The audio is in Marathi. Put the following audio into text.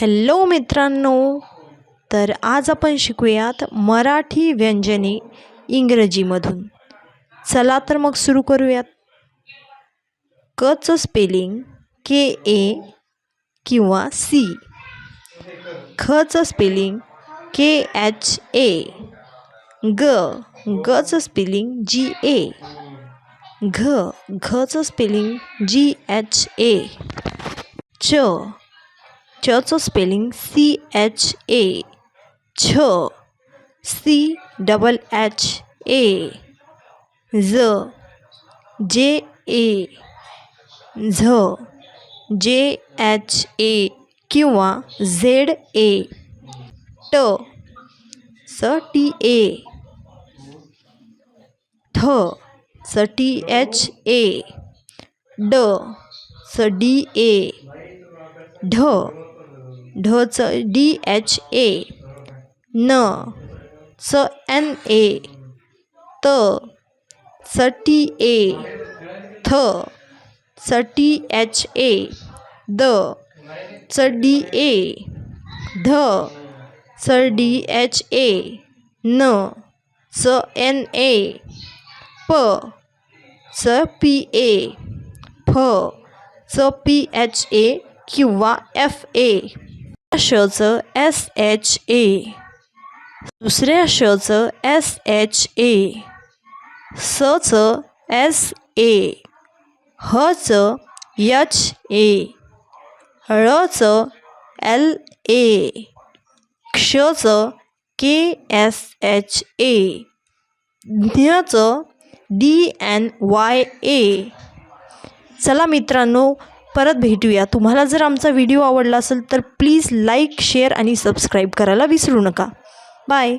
हॅलो मित्रांनो तर आज आपण शिकूयात मराठी व्यंजने इंग्रजीमधून. चला तर मग सुरू करूयात. कचं स्पेलिंग के ए किंवा सी. खचं स्पेलिंग के एच ए. ग गचं स्पेलिंग जी ए. घ घचं स्पेलिंग जी एच ए. च चचं स्पेलिंग सी एच ए छ सी डबल एच ए ज जे ए झ जे एच ए किंवा झेड ए ट स टी ए थ स टी एच ए ड स डी ए ढ ढचं डी एच ए न स एन ए त स टी ए थ स टी एच ए द च डी ए ध स डी एच ए न स एन ए प स पी ए फ च पी एच ए किंवा एफ ए. शचं एस एच ए दुसऱ्या शचं एस एच ए सचं एस ए हचं एच ए ळचं एल ए क्षचं के एस एच ए ज्ञचं डी एन वाय ए चला मित्रांनो परत भेटूया. तुम्हाला जर आमचा व्हिडिओ आवडला असेल तर प्लीज लाईक शेअर आणि सबस्क्राईब करायला विसरू नका. बाय